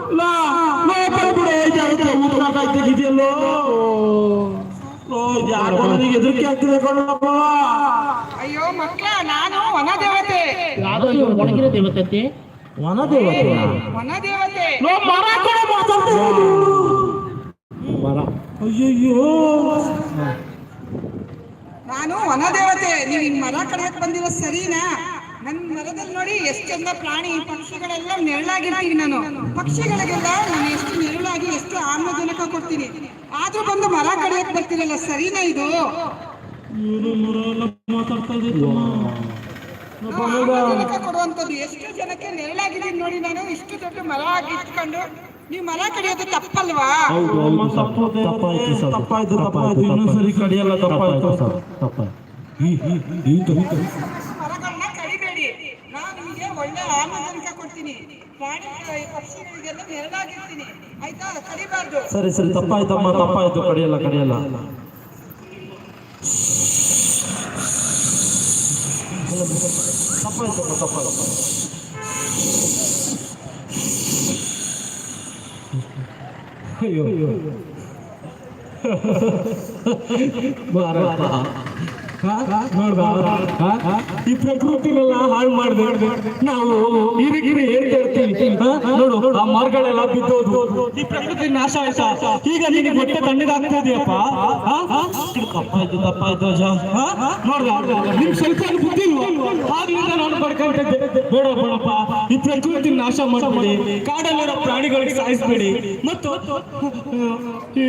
Speaker 1: ಹೆದರಿಕೆ ಆಗ್ತಿದೆ ಕಣಪ್ಪ
Speaker 2: ಅಯ್ಯೋ ಮಕ್ಕಳ ನಾನು ವನ ದೇವತೆ
Speaker 3: ಒಣಗಿರೋ ದೇವತೆ
Speaker 1: ವನ ದೇವತೆ
Speaker 2: ವನ ದೇವತೆ
Speaker 1: ನೋ ಮರ ಮಾತಾಡ್ತಾ
Speaker 3: ಮರ.
Speaker 1: ಅಯ್ಯಯ್ಯೋ.
Speaker 2: ನಾನು ವನ ದೇವತೆ ನೀವು ಮರ ಕಡಿಯಕ್ ಬಂದಿರೋ ಸರಿನಾ? ನನ್ ಮರದಲ್ಲಿ ನೋಡಿ ಎಷ್ಟು ಚಂದ ಪ್ರಾಣಿ ಪಕ್ಷಿಗಳೆಲ್ಲ ನೆರಳಾಗಿರ್ತೀನಿ ನಾನು. ಪಕ್ಷಿಗಳಿಗೆಲ್ಲ ನಾನು ಎಷ್ಟು ನೆರಳಾಗಿ ಎಷ್ಟು ಆಮ್ಲಜನಕ ಕೊಡ್ತೀನಿ. ಆದ್ರೂ ಬಂದು ಮರ ಕಡಿಯಕ್ ಬರ್ತಿರಲ್ಲ ಸರಿನಾ ಇದು? ಆಮ್ಲಜನಕ ಕೊಡುವಂಥದ್ದು. ಎಷ್ಟು ಜನಕ್ಕೆ ನೆರಳಾಗಿದ್ದೀನಿ ನೋಡಿ ನಾನು. ಇಷ್ಟು ದೊಡ್ಡ ಮರ ಆಗಿ ಇಟ್ಕೊಂಡು ನೀವು ಮರ ಕಡಿಯೋದು ತಪ್ಪಲ್ವಾ?
Speaker 1: ತಪ್ಪಾಯ್ತು ತಪ್ಪಾಯ್ತು ಇನ್ನೊಂದ್ಸರಿ ಕಡಿಯಲ್ಲ ತಪ್ಪಾಯ್ತು.
Speaker 2: ಒಳ್ಳೆ ಆಮ್ಲಜನಕ ಕೊಡ್ತೀನಿ. ಪ್ರಾಣಿ ಪಕ್ಷಿಗಳಿಗೆಲ್ಲ ನೆರಳಾಗಿರ್ತೀನಿ. ಆಯ್ತಾ? ಕಡಿಬಾರ್ದು.
Speaker 1: ಸರಿ ಸರಿ ತಪ್ಪಾಯ್ತಮ್ಮ ತಪ್ಪಾಯ್ತು ಕಡಿಯಲ್ಲ ಕಡಿಯಲ್ಲ. ತಪ್ಪಾಯ್ತಮ್ಮ ತಪ್ಪಾಯ್ತು
Speaker 4: ಈ ಪ್ರಕೃತಿನೆಲ್ಲ ಹಾಳು ಮಾಡಿದೆ. ನಾವು ಇರಿಗಿರಿ ಏನ್ ಕೇಳ್ತೀವಿ ನೋಡು, ಆ ಮರಗಳೆಲ್ಲ ಬಿದ್ದೋದು. ಈ ಪ್ರಕೃತಿ ನಾಶ ಆಯ್ತಾ? ಈಗ ನಿನಗೆ ಹೊಟ್ಟೆ ತಣ್ಣಗಾಗ್ತಿದೆಯಪ್ಪ
Speaker 1: ತಪ್ಪಾಯ್ತು ತಪ್ಪಾಯ್ತು ಅಜ್ಜ.
Speaker 4: ನೋಡ್ದ ನಿಮ್ ಸ್ವಲ್ಪ ಬುದ್ಧಿ ಆಗ್ಲಿಂದ ನಾನು ಪಡ್ಕೊಂಡಿದ್ದೆ ಬೇಡ ಬೇಡಪ್ಪ ಈ ಪ್ರಕೃತಿ ನಾಶ ಮಾಡಬೇಡಿ. ಕಾಡಲ್ಲಿರೋ ಪ್ರಾಣಿಗಳಿಗೆ ಸಾಯಿಸ್ಬೇಡಿ. ಮತ್ತು, ಈ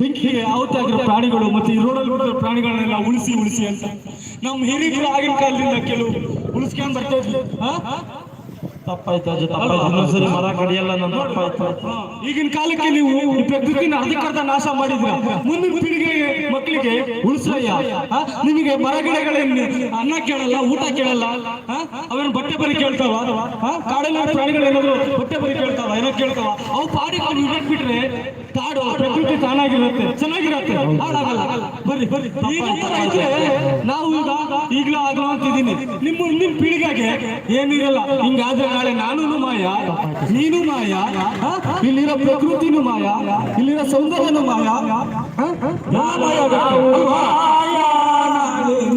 Speaker 4: ಬೆಂಕಿಗೆ ಆವತ್ತಾಗಿರೋ ಪ್ರಾಣಿಗಳು ಮತ್ತೆ ಈ ರೋಡಲ್ಲಿ ಪ್ರಾಣಿಗಳನ್ನೆಲ್ಲ ಉಳಿಸಿ ಉಳಿಸಿ. ಅಂತ ನಮ್ಮ ಹಿರಿಯರು ಆಗಿನ ಕಾಲದಿಂದ ಕೆಲವು ಉಳಿಸ್ಕೊಂಡ್ ಬರ್ತಾ ಇದ್ರು?
Speaker 1: ತಪ್ಪಾಯ್ತು ಅಜ್ಜ ತಪ್ಪಾಯ್ತು. ಇನ್ನೊಂದ್ಸರಿ ಮರ ಕಡಿಯಲ್ಲ ನನ್ನ ತಪ್ಪಾಯ್ತು.
Speaker 4: ಈಗಿನ ಕಾಲಕ್ಕೆ ನೀವು ಪ್ರಕೃತಿನ ಅಧಿಕಾರದ ನಾಶ ಮಾಡಿದ್ರ? ಮುಂದಿನ ಪೀಳಿಗೆ ಮಕ್ಕಳಿಗೆ ಉಳಿಸಯ್ಯ? ನಿಮಗೆ ಮರ ಗಿಡಗಳೇನು ಅನ್ನ ಕೇಳಲ್ಲ ಊಟ ಕೇಳಲ್ಲ? ಅವನ ಬಟ್ಟೆ ಬರಿ ಕೇಳ್ತಾವ? ಹಾ? ಕಾಡಲ್ಲಿ ಪ್ರಾಣಿಗಳೇನಾದ್ರು ಬಟ್ಟೆ ಬರಿ ಕೇಳ್ತಾವ ಏನೋ ಕೇಳ್ತಾವ? ಅವು ಪಾಡಿ ಇಡಕ್ ಬಿಟ್ರೆ ಕಾಡು ಪ್ರಕೃತಿ ತಾನಾಗಿರುತ್ತೆ ಚೆನ್ನಾಗಿರುತ್ತೆ. ಹಾಳಾಗಲ್ಲ ಬರ್ರಿ ಬರ್ರಿ. ನಾವು ಈಗ ಈಗಲೂ ಆಗ್ಲೋ ಅಂತಿದ್ದೀನಿ. ನಿಮ್ಮ ಹಿಂದಿನ ಪೀಳಿಗೆಗೆ ಏನಿರಲ್ಲ ಹಿಂಗಾದ್ರೆ ನಾಳೆ ನಾನು ಮಾಯ ನೀನು ಮಾಯ? ಇಲ್ಲಿರೋ ಪ್ರಕೃತಿನೂ ಮಾಯ ಇಲ್ಲಿರೋ ಸೌಂದರ್ಯನೂ ಮಾಯ? ಮಾಯ.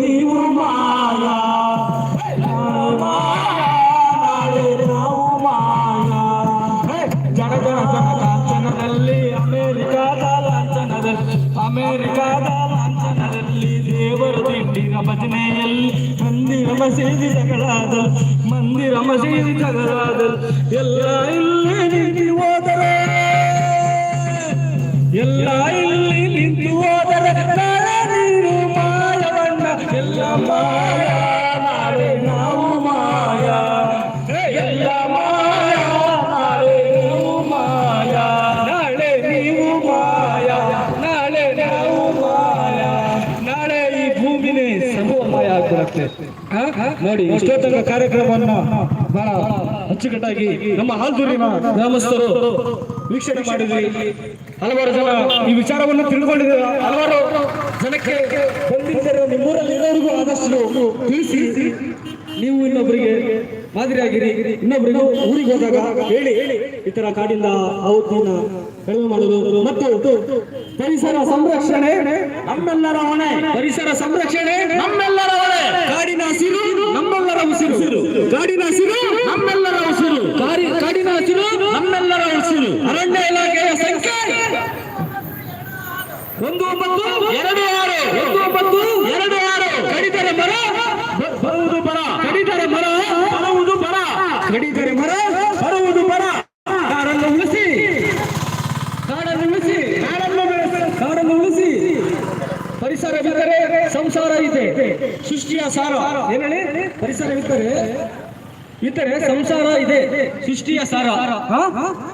Speaker 1: ನೀವು ಮಾಯ.
Speaker 4: ಅಮೆರಿಕಾದ ಲಾಂಛನದಲ್ಲಿ ದೇವರ ತಿಂಡಿನ ಭಜನೆಯಲ್ಲಿ ಮಂದಿರ ಮಸೀದಿ ಮಂದಿರ ಮಸೀದಿ ಎಲ್ಲ ಇಲ್ಲಿ ನಿಂತು ಹೋದರೆ. ಎಲ್ಲ ಇಲ್ಲಿ ನಿಂತು ಹೋದರೆ ಮಾಯವಣ್ಣ, ಎಲ್ಲ ಮಾಯ ಸರ್ವಮಯ ಆ? ನೋಡಿ ಎಷ್ಟೋ ತನಕ ಕಾರ್ಯಕ್ರಮವನ್ನು? ಬಹಳ ಅಚ್ಚುಕಟ್ಟಾಗಿ ನಮ್ಮ ಹಾಲ್ದೂರಿನ ಗ್ರಾಮಸ್ಥರು ವೀಕ್ಷಣೆ ಮಾಡಿದ್ರಿ. ಹಲವಾರು ಜನ ಈ ವಿಚಾರವನ್ನು ತಿಳ್ಕೊಂಡಿದ್ರು ಹಲವಾರು ಜನಕ್ಕೆ ಬಂದಿದ್ದರೆ ನಿಮ್ಮೂರಲ್ಲಿ ಇರೋರಿಗೂ ಆದಷ್ಟು ತಿಳಿಸಿ. ನೀವು ಇನ್ನೊಬ್ಬರಿಗೆ ಮಾದರಿಯಾಗಿರಿ. ಇನ್ನೊಬ್ಬರಿಗೂ ಊರಿಗೆ ಹೋದಾಗ ಹೇಳಿ. ಈ ತರ ಕಾಡಿಂದ ಔಷಧಿನ ಕಡಿಮೆ ಮಾಡುವುದು ಮತ್ತು ಪರಿಸರ ಸಂರಕ್ಷಣೆ. ನಮ್ಮೆಲ್ಲರ ಹೊಣೆ. ಪರಿಸರ ಸಂರಕ್ಷಣೆ. ನಮ್ಮೆಲ್ಲರ ಹೊಣೆ. ಕಾಡಿನ ಹಸಿರು ನಮ್ಮೆಲ್ಲರ ಉಸಿರು. ಕಾಡಿನ ಹಸಿರು ನಮ್ಮೆಲ್ಲರ ಉಸಿರು. ಕಾಡಿ- ಕಾಡಿನ ಹಸಿರು ನಮ್ಮೆಲ್ಲರ ಉಸಿರು. ಅರಣ್ಯ ಇಲಾಖೆಯ ಸಂಖ್ಯೆ. ಒಂದು ಒಂಬತ್ತು. ಎರಡು ಆರು. ಒಂದು ಒಂಬತ್ತು. ಎರಡು ಆರು. ಕಡಿತರ ಮರ. ಬರುವುದು ಬರ. ಕಡಿತರ ಮರ. ಕಡಿದರೆ ಮರ, ಬರುವುದು ಬರ ಕಾಡನ್ನು ಉಳಿಸಿ. ಕಾಡನ್ನು ಉಳಿಸಿ. ಕಾಡನ್ನು ಕಾಡನ್ನು ಉಳಿಸಿ. ಪರಿಸರವಿದ್ದರೆ ಸಂಸಾರ ಇದೆ. ಸೃಷ್ಟಿಯ ಸಾರ ಏನೇಳಿ ಪರಿಸರವಿದ್ದರೆ ಇದ್ದರೆ ಸಂಸಾರ ಇದೆ, ಸೃಷ್ಟಿಯ ಸಾರ?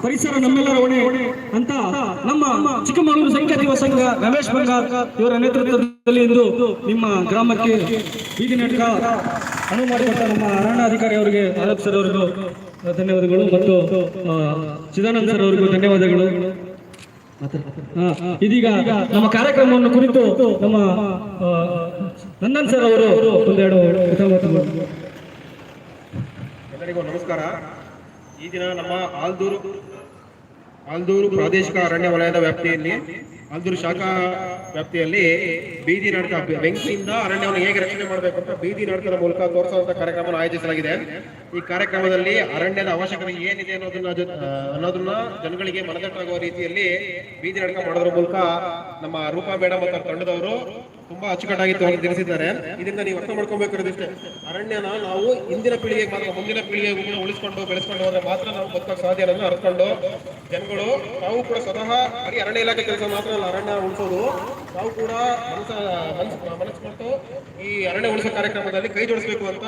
Speaker 4: ಪರಿಸರ ನಮ್ಮೆಲ್ಲರ ಹೊಣೆ ಅಂತ ನಮ್ಮ ಚಿಕ್ಕಮಗಳೂರು ಸಂಖ್ಯಾತಿವ ಸಂಘ, ರಮೇಶ್ ಬಂಗಾರ್ ಇವರ ನೇತೃತ್ವದಲ್ಲಿ ಇಂದು ನಿಮ್ಮ ಗ್ರಾಮಕ್ಕೆ ಬೀದಿ ನಾಟಕ ಅನುವು ಮಾಡಿಕೊಟ್ಟ ನಮ್ಮ ಅರಣ್ಯಾಧಿಕಾರಿ ಅವರಿಗೆ, ಆರೋಪ್ ಸರ್ ಅವರಿಗೂ ಧನ್ಯವಾದಗಳು ಮತ್ತು ಚಿದಾನಂದ ಸರ್ ಅವರಿಗೂ ಧನ್ಯವಾದಗಳು ಇದೀಗ ನಮ್ಮ ಕಾರ್ಯಕ್ರಮವನ್ನು ಕುರಿತು ನಮ್ಮ ನಂದನ್ ಸರ್ ಅವರು ಒಂದೆರಡು.
Speaker 6: ಎಲ್ಲರಿಗೂ ನಮಸ್ಕಾರ. ಈ ದಿನ ನಮ್ಮ ಆಲ್ದೂರು ಆಲ್ದೂರು ಪ್ರಾದೇಶಿಕ ಅರಣ್ಯ ವಲಯದ ವ್ಯಾಪ್ತಿಯಲ್ಲಿ ಆಲ್ದೂರು ಶಾಖಾ ವ್ಯಾಪ್ತಿಯಲ್ಲಿ ಬೀದಿ ನಾಟಕ ಬೆಂಕಿಯಿಂದ ಅರಣ್ಯವನ್ನು ಹೇಗೆ ರಕ್ಷಣೆ ಮಾಡಬೇಕು ಅಂತ ಬೀದಿ ನಾಟಕದ ಮೂಲಕ ತೋರಿಸುವಂತಹ ಕಾರ್ಯಕ್ರಮವನ್ನು ಆಯೋಜಿಸಲಾಗಿದೆ. ಈ ಕಾರ್ಯಕ್ರಮದಲ್ಲಿ ಅರಣ್ಯದ ಅವಶ್ಯಕತೆ ಏನಿದೆ ಅನ್ನೋದನ್ನ ಅನ್ನೋದನ್ನ ಜನಗಳಿಗೆ ಮನದಟ್ಟಾಗುವ ರೀತಿಯಲ್ಲಿ ಬೀದಿ ನಾಟಕ ಮಾಡೋದ್ರ ಮೂಲಕ ನಮ್ಮ ರೂಪಾ ಬೇಡ ಮತ್ತು ತಂಡದವರು ತುಂಬಾ ಅಚ್ಚುಕಟ್ಟಾಗಿ ತಿಳಿಸಿದ್ದಾರೆ. ಇದರಿಂದ ನೀವು ಅರ್ಥ ಮಾಡ್ಕೊಬೇಕಿರೋದಿಷ್ಟೇ ಅರಣ್ಯನ ನಾವು ಹಿಂದಿನ ಪೀಳಿಗೆ ಮಾತ್ರ, ಮುಂದಿನ ಪೀಳಿಗೆ ಕೂಡ ಉಳಿಸ್ಕೊಂಡು, ಬೆಳೆಸ್ಕೊಂಡು ಹೋದ್ರೆ ಮಾತ್ರ ನಾವು ಬದುಕಕ್ಕೆ ಸಾಧ್ಯ ಅನ್ನೋದನ್ನ ಅರ್ಥಕೊಂಡು ಜನಗಳು, ನಾವು ಕೂಡ ಸ್ವತಃ ಬರೀ ಅರಣ್ಯ ಇಲಾಖೆ ಕೆಲಸ ಮಾತ್ರ ಅಲ್ಲ, ಅರಣ್ಯ ಉಳಿಸೋದು. ನಾವು ಕೂಡ ಮನಸ್ಸ ಮನಸ್ಸು ಮನಸ್ಸು ಈ ಅರಣ್ಯ ಉಳಿಸೋ ಕಾರ್ಯಕ್ರಮದಲ್ಲಿ ಕೈ ಜೋಡಿಸಬೇಕು ಅಂತ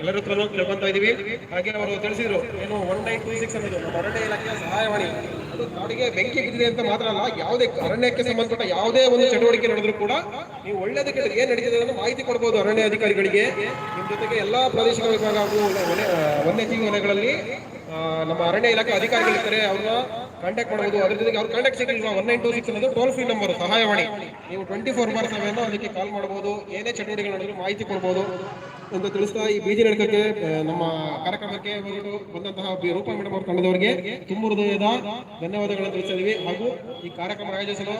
Speaker 6: ಎಲ್ಲರೂ ಹತ್ರನೂ ಕೇಳ್ಕೊಂತ ಇದೀವಿ. ಹಾಗೆ ಅವರು ತಿಳಿಸಿದ್ರು, ಏನು ಒನ್ ನೈನ್ ಟೂ ಸಿಕ್ಸ್ ಅನ್ನೋದು ಅರಣ್ಯ ಇಲಾಖೆಯ ಸಹಾಯವಾಣಿ. ಕಾಡಿಗೆ ಬೆಂಕಿ ಬಿದ್ದಿದೆ ಅಂತ ಮಾತ್ರ ಅಲ್ಲ, ಯಾವುದೇ ಅರಣ್ಯಕ್ಕೆ ಸಂಬಂಧಪಟ್ಟ ಯಾವುದೇ ಒಂದು ಚಟುವಟಿಕೆ ನಡೆದ್ರು ಕೂಡ ನೀವು ಒಳ್ಳೆದಕ್ಕೆ ಏನ್ ನಡೀತಿದೆ ಅನ್ನೋ ಮಾಹಿತಿ ಕೊಡಬಹುದು ಅರಣ್ಯ ಅಧಿಕಾರಿಗಳಿಗೆ. ನಿಮ್ ಜೊತೆಗೆ ಎಲ್ಲಾ ಪ್ರಾದೇಶಿಕ ವಿಭಾಗ ಹಾಗೂ ವನ್ಯಜೀವಿ ವಲಯಗಳಲ್ಲಿ ನಮ್ಮ ಅರಣ್ಯ ಇಲಾಖೆ ಅಧಿಕಾರಿಗಳಿರ್ತಾರೆ. ಅವ್ರನ್ನ ಕಾಂಟ್ಯಾಕ್ಟ್ ಮಾಡಬಹುದು ಅದ್ರ ಜೊತೆಗೆ ಅವ್ರ ಕಾಂಟ್ಯಾಕ್ಟ್ ಸಿಗಲಿಲ್ಲ. ಒನ್ ನೈನ್ ಟೂ ಸಿಕ್ಸ್ ಅನ್ನೋದು ಟೋಲ್ ಫ್ರೀ ನಂಬರ್ ಸಹಾಯವಾಣಿ. ನೀವು ಟ್ವೆಂಟಿ ಫೋರ್ ಬಾರ್ ಸೆವೆನ್ ಅದಕ್ಕೆ ಕಾಲ್ ಮಾಡಬಹುದು ಏನೇ ಚಟುವಟಿಕೆ ನಡೆದ್ರು ಮಾಹಿತಿ ಕೊಡಬಹುದು ಅಂತ ತಿಳಿಸ್ತಾ ಈ ಬೀದಿ ನಡಕಕ್ಕೆ ನಮ್ಮ ಕಾರ್ಯಕ್ರಮಕ್ಕೆ ಬಂದು ಬಂದಂತಹ ರೂಪಾ ಮೇಡಮ್ ಅವ್ರ ತಂಡದವರಿಗೆ ತುಂಬ ಹೃದಯದ ಧನ್ಯವಾದಗಳನ್ನು ತಿಳಿಸಿದ್ವಿ ಹಾಗೂ ಈ ಕಾರ್ಯಕ್ರಮ ಆಯೋಜಿಸಲು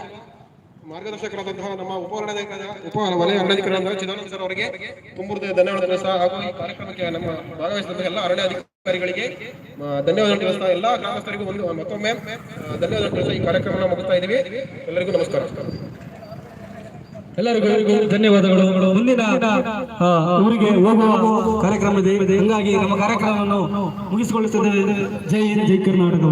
Speaker 6: ಮಾರ್ಗದರ್ಶಕರಾದಂತಹ ನಮ್ಮ ಉಪ ಅರಣ್ಯಾಧಿಕಾರಿ ಉಪ ವಲಯ ಅರಣ್ಯಾಧಿಕಾರಿಯಾದ ಚಿದಾನಂದ ಸರ್ ಅವರಿಗೆ ತುಂಬ ಹೃದಯ ಧನ್ಯವಾದ ತಿಳಿಸ್ತಾ ಹಾಗೂ ಈ ಕಾರ್ಯಕ್ರಮಕ್ಕೆ ನಮ್ಮ ಭಾಗವಹಿಸಿದಂತಹ ಎಲ್ಲ ಅರಣ್ಯ ಅಧಿಕಾರಿಗಳಿಗೆ ಧನ್ಯವಾದ ತಿಳಿಸ್ತಾ ಎಲ್ಲಾ ಗ್ರಾಮಸ್ಥರಿಗೂ ಒಂದು ಮತ್ತೊಮ್ಮೆ ಧನ್ಯವಾದ ತಿಳಿಸ್ತಾ ಈ ಕಾರ್ಯಕ್ರಮವನ್ನು ಮುಗಿಸ್ತಾ ಇದ್ದೀವಿ. ಎಲ್ಲರಿಗೂ ನಮಸ್ಕಾರ.
Speaker 4: ಎಲ್ಲರಿಗೂ ಧನ್ಯವಾದಗಳು. ಮುಂದಿನ ಊರಿಗೆ ಹೋಗುವ ಕಾರ್ಯಕ್ರಮ ಇದೆ. ಹೀಗಾಗಿ ನಮ್ಮ ಕಾರ್ಯಕ್ರಮವನ್ನು ಮುಗಿಸಿಕೊಳ್ಳುತ್ತದೆ ಜೈ ಹಿಂದ್, ಜೈ ಕರ್ನಾಟಕ